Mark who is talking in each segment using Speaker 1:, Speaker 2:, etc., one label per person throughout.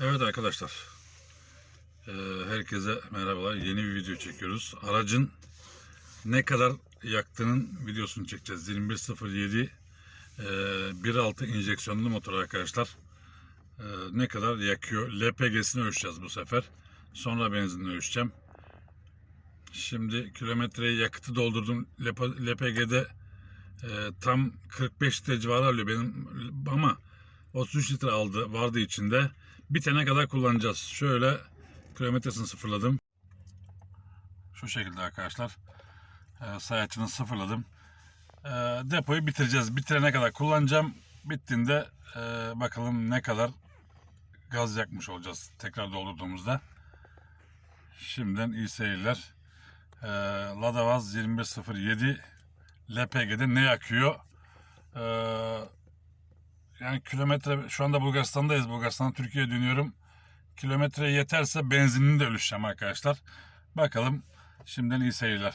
Speaker 1: Evet arkadaşlar. Ee, herkese merhabalar. Yeni bir video çekiyoruz. Aracın ne kadar yaktığının videosunu çekeceğiz. 2107 e, 1.6 injeksiyonlu motor arkadaşlar. Ee, ne kadar yakıyor? LPG'sini ölçeceğiz bu sefer. Sonra benzinini ölçeceğim. Şimdi kilometreyi yakıtı doldurdum. LP- LPG'de e, tam 45 litre civarı alıyor benim ama 33 litre aldı vardı içinde. Bitene kadar kullanacağız. Şöyle kilometresini sıfırladım. Şu şekilde arkadaşlar. E, sayaçını sıfırladım. E, depoyu bitireceğiz. Bitirene kadar kullanacağım. Bittiğinde e, bakalım ne kadar gaz yakmış olacağız tekrar doldurduğumuzda. Şimdiden iyi seyirler. E, Ladavaz 2107 LPG'de ne yakıyor? E, yani kilometre şu anda Bulgaristan'dayız. Bulgaristan'dan Türkiye'ye dönüyorum. Kilometre yeterse benzinini de ölçeceğim arkadaşlar. Bakalım. Şimdiden iyi seyirler.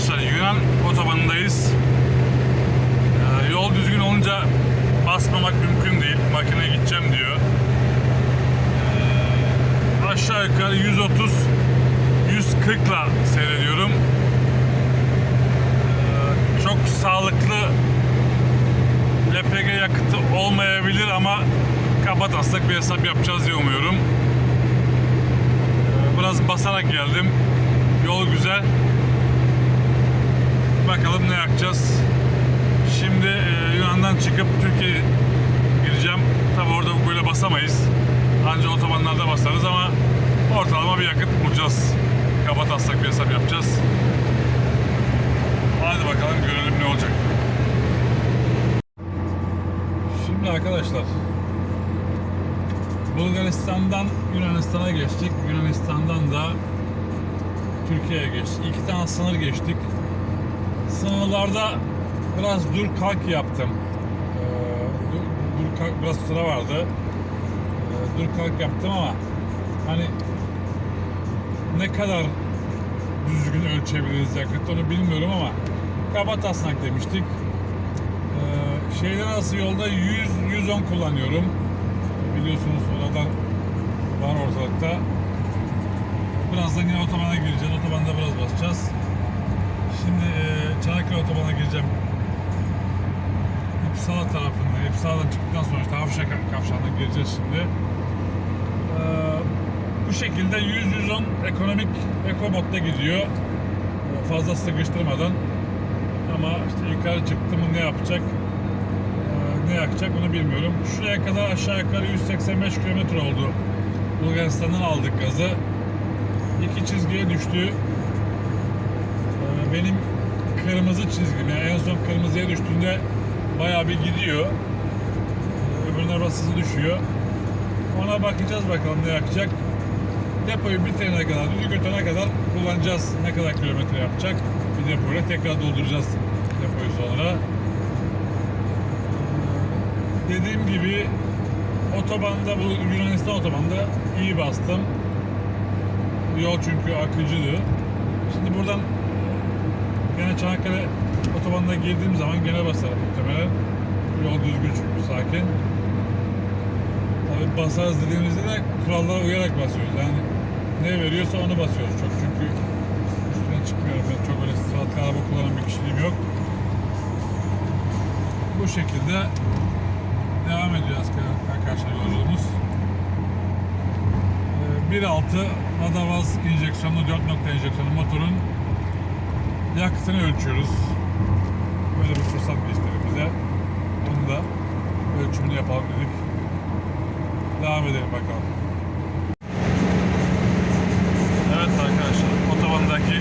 Speaker 1: Arkadaşlar Yunan otobanındayız. Ee, yol düzgün olunca basmamak mümkün değil. Makine gideceğim diyor. Ee, aşağı yukarı 130 140 ile seyrediyorum. Ee, çok sağlıklı LPG yakıtı olmayabilir ama kaba taslak bir hesap yapacağız diye umuyorum. Ee, biraz basarak geldim. Yol güzel. Bakalım ne yakacağız. Şimdi e, Yunan'dan çıkıp Türkiye'ye gireceğim. Tabi orada böyle basamayız. Anca otobanlarda basarız ama ortalama bir yakıt bulacağız. Kaba taslak bir hesap yapacağız. Hadi bakalım görelim ne olacak. Arkadaşlar Bulgaristan'dan Yunanistan'a geçtik. Yunanistan'dan da Türkiye'ye geçtik. İki tane sınır geçtik. Sınırlarda biraz dur kalk yaptım. Ee, dur, dur kalk biraz sıra vardı. Ee, dur kalk yaptım ama hani ne kadar düzgün ölçebiliriz yakıt onu bilmiyorum ama kaba taslak demiştik. Ee, şeyden arası yolda 100 110 kullanıyorum. Biliyorsunuz o da var ortalıkta. Birazdan yine otobana gireceğiz. Otobanda biraz basacağız. Şimdi e, Çanakkale Otoban'a gireceğim. İpsala tarafında, İpsala'dan çıktıktan sonra işte Avşa Kavşağı'na gireceğiz şimdi. E, bu şekilde 100-110 ekonomik ekobot'ta gidiyor. Fazla sıkıştırmadan. Ama işte yukarı çıktı mı ne yapacak, ne yakacak onu bilmiyorum. Şuraya kadar aşağı yukarı 185 kilometre oldu. Bulgaristan'dan aldık gazı. İki çizgiye düştü. Benim kırmızı çizgim yani en son kırmızıya düştüğünde bayağı bir gidiyor. Öbürüne basısı düşüyor. Ona bakacağız bakalım ne yakacak. Depoyu bitirene kadar, düdü götürene kadar kullanacağız. Ne kadar kilometre yapacak. Bir depoyla tekrar dolduracağız depoyu sonra. Dediğim gibi otobanda bu Yunanistan otobanda iyi bastım. Yol çünkü akıcıydı. Şimdi buradan Gene Çanakkale otobanına girdiğim zaman gene basarım muhtemelen. Yol düzgün çünkü sakin. Tabii basarız dediğimizde de kurallara uyarak basıyoruz. Yani ne veriyorsa onu basıyoruz çok çünkü üstüne çıkmıyorum. Ben çok öyle sıratlı araba kullanan bir kişiliğim yok. Bu şekilde devam ediyoruz arkadaşlar yolculuğumuz. Ee, 1.6 Nadavaz injeksiyonlu 4 nokta enjeksiyonlu motorun yakıtını ölçüyoruz. Böyle bir fırsat geçti bize. Onu da ölçümünü yapalım dedik. Devam edelim bakalım. Evet arkadaşlar otobandaki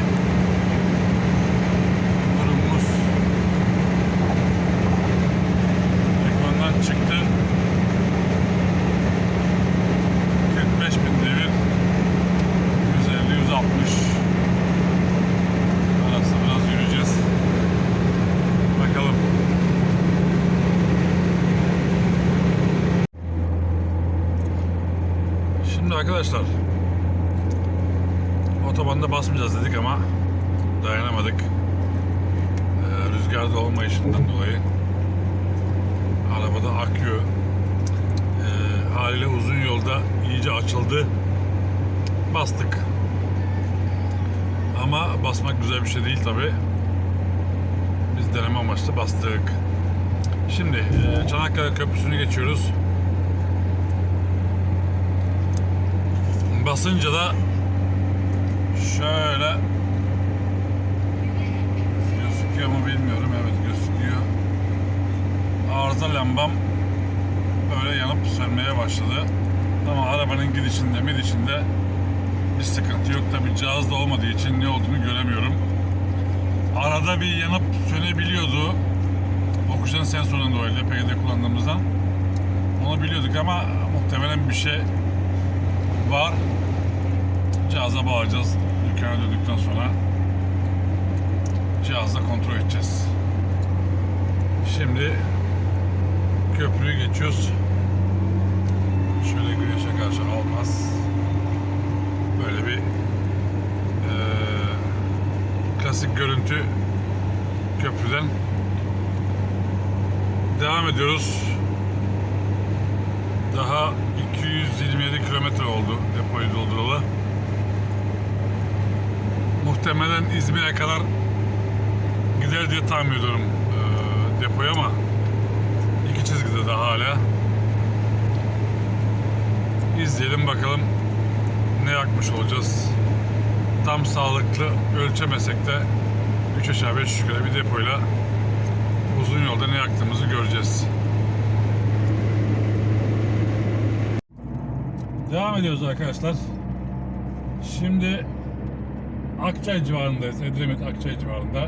Speaker 1: çıktı. 45 bin devir 150-160 arası biraz yürüyeceğiz. Bakalım. Şimdi arkadaşlar otobanda basmayacağız dedik ama dayanamadık. Ee, rüzgarda olmayışından dolayı arabada akıyor. Ee, haliyle uzun yolda iyice açıldı. Bastık. Ama basmak güzel bir şey değil tabi. Biz deneme amaçlı bastık. Şimdi e, Çanakkale Köprüsü'nü geçiyoruz. Basınca da şöyle gözüküyor mu bilmiyorum. Evet. Arıza lambam böyle yanıp sönmeye başladı. Ama arabanın gidişinde, midişinde bir sıkıntı yok. Tabi cihazda olmadığı için ne olduğunu göremiyorum. Arada bir yanıp sönebiliyordu. Oksijen sensörünün dolayı LPG'de kullandığımızdan. Onu biliyorduk ama muhtemelen bir şey var. Cihaza bağlayacağız. Dükkana döndükten sonra cihazla kontrol edeceğiz. Şimdi köprüyü geçiyoruz. Şöyle güneşe karşı almaz. Böyle bir eee, klasik görüntü köprüden devam ediyoruz. Daha 227 kilometre oldu depoyu dolduralı. Muhtemelen İzmir'e kadar gider diye tahmin ediyorum eee depoya ama iki çizgide daha hala. İzleyelim bakalım ne yakmış olacağız. Tam sağlıklı ölçemesek de 3 aşağı 5 yukarı bir depoyla uzun yolda ne yaktığımızı göreceğiz. Devam ediyoruz arkadaşlar. Şimdi Akçay civarındayız. Edremit Akçay civarında.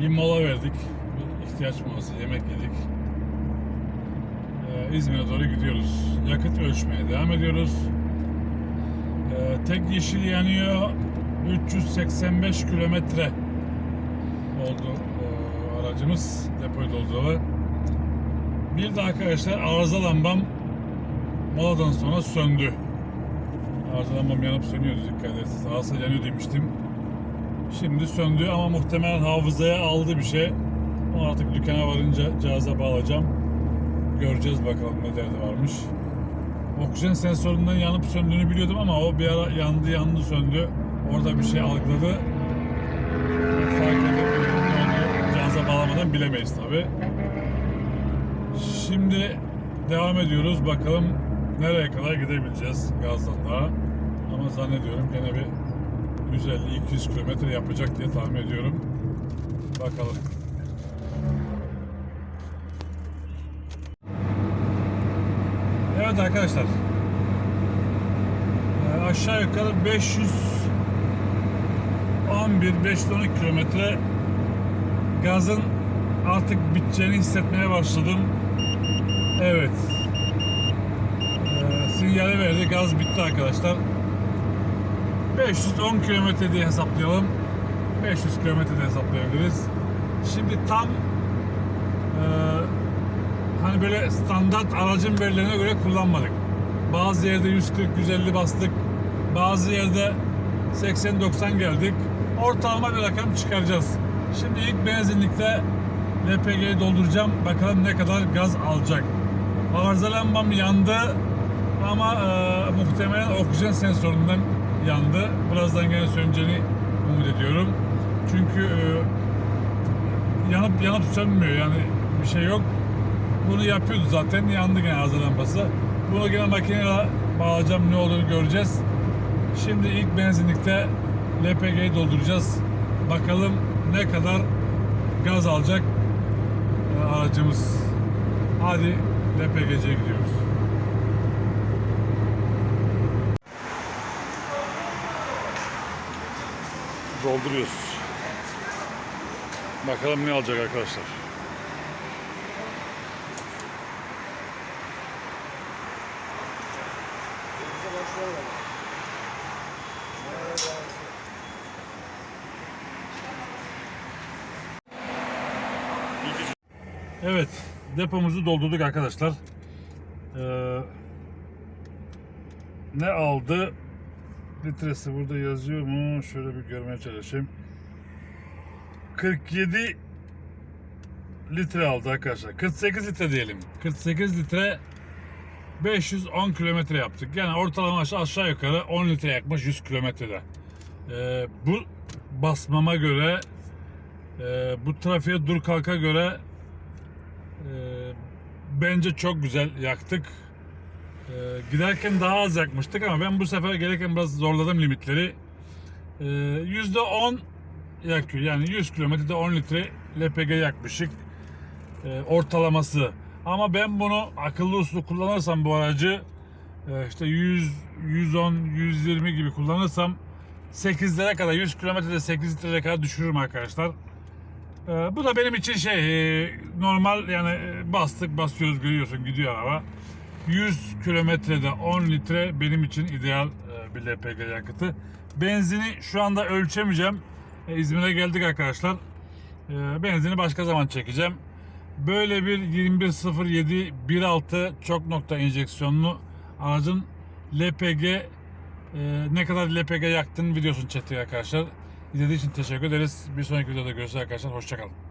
Speaker 1: Bir mola verdik. Bir ihtiyaç molası, yemek yedik. Ee, İzmir'e doğru gidiyoruz. Yakıt ölçmeye devam ediyoruz. Ee, tek yeşil yanıyor. 385 kilometre oldu e, aracımız depoyu dolduralı. Bir de arkadaşlar arıza lambam moladan sonra söndü. Arıza lambam yanıp sönüyordu dikkat ederseniz. Arıza yanıyor demiştim. Şimdi söndü ama muhtemelen hafızaya aldı bir şey. Onu artık dükkana varınca cihaza bağlayacağım. Göreceğiz bakalım ne derdi varmış. Oksijen sensöründen yanıp söndüğünü biliyordum ama o bir ara yandı yandı söndü. Orada bir şey algıladı. Fark edip cihaza bağlamadan bilemeyiz tabi. Şimdi devam ediyoruz. Bakalım nereye kadar gidebileceğiz gazdan daha. Ama zannediyorum gene bir 150-200 kilometre yapacak diye tahmin ediyorum. Bakalım. Evet arkadaşlar. Ee, aşağı yukarı 511 512 kilometre gazın artık biteceğini hissetmeye başladım. Evet. Ee, sinyali verdi. Gaz bitti arkadaşlar. 510 kilometre diye hesaplayalım. 500 kilometre de hesaplayabiliriz. Şimdi tam eee, hani böyle standart aracın verilerine göre kullanmadık. Bazı yerde 140-150 bastık. Bazı yerde 80-90 geldik. Ortalama bir rakam çıkaracağız. Şimdi ilk benzinlikte LPG'yi dolduracağım. Bakalım ne kadar gaz alacak. Arıza lambam yandı ama eee, muhtemelen oksijen sensöründen yandı. Birazdan gene söneceğini umut ediyorum. Çünkü eee, yanıp yanıp sönmüyor yani bir şey yok. Bunu yapıyordu zaten yandı gene arıza lambası. Bunu gene makineye bağlayacağım ne olduğunu göreceğiz. Şimdi ilk benzinlikte LPG'yi dolduracağız. Bakalım ne kadar gaz alacak e, aracımız. Hadi LPG'ye gidiyoruz. Dolduruyoruz. Bakalım ne alacak arkadaşlar. Evet, depomuzu doldurduk arkadaşlar. Ee, ne aldı? Litresi burada yazıyor mu? Şöyle bir görmeye çalışayım. 47 litre aldı arkadaşlar. 48 litre diyelim. 48 litre 510 kilometre yaptık. Yani ortalama aşağı, yukarı 10 litre yakmış 100 kilometrede. Ee, bu basmama göre e, bu trafiğe dur kalka göre bence çok güzel yaktık. E, giderken daha az yakmıştık ama ben bu sefer gelirken biraz zorladım limitleri. E, %10 yakıyor. Yani 100 kilometrede 10 litre LPG yakmışık. E, ortalaması. Ama ben bunu akıllı uslu kullanırsam bu aracı e, işte 100, 110, 120 gibi kullanırsam 8'lere kadar 100 kilometrede 8 litreye kadar düşürürüm arkadaşlar. E, bu da benim için şey e, normal yani e, bastık basıyoruz görüyorsun gidiyor araba. 100 kilometrede 10 litre benim için ideal e, bir LPG yakıtı. Benzini şu anda ölçemeyeceğim. İzmir'e geldik arkadaşlar. Benzini başka zaman çekeceğim. Böyle bir 2107 1.6 çok nokta enjeksiyonlu aracın LPG ne kadar LPG yaktığını videosunu çektik arkadaşlar. İzlediğiniz için teşekkür ederiz. Bir sonraki videoda görüşürüz arkadaşlar. Hoşçakalın.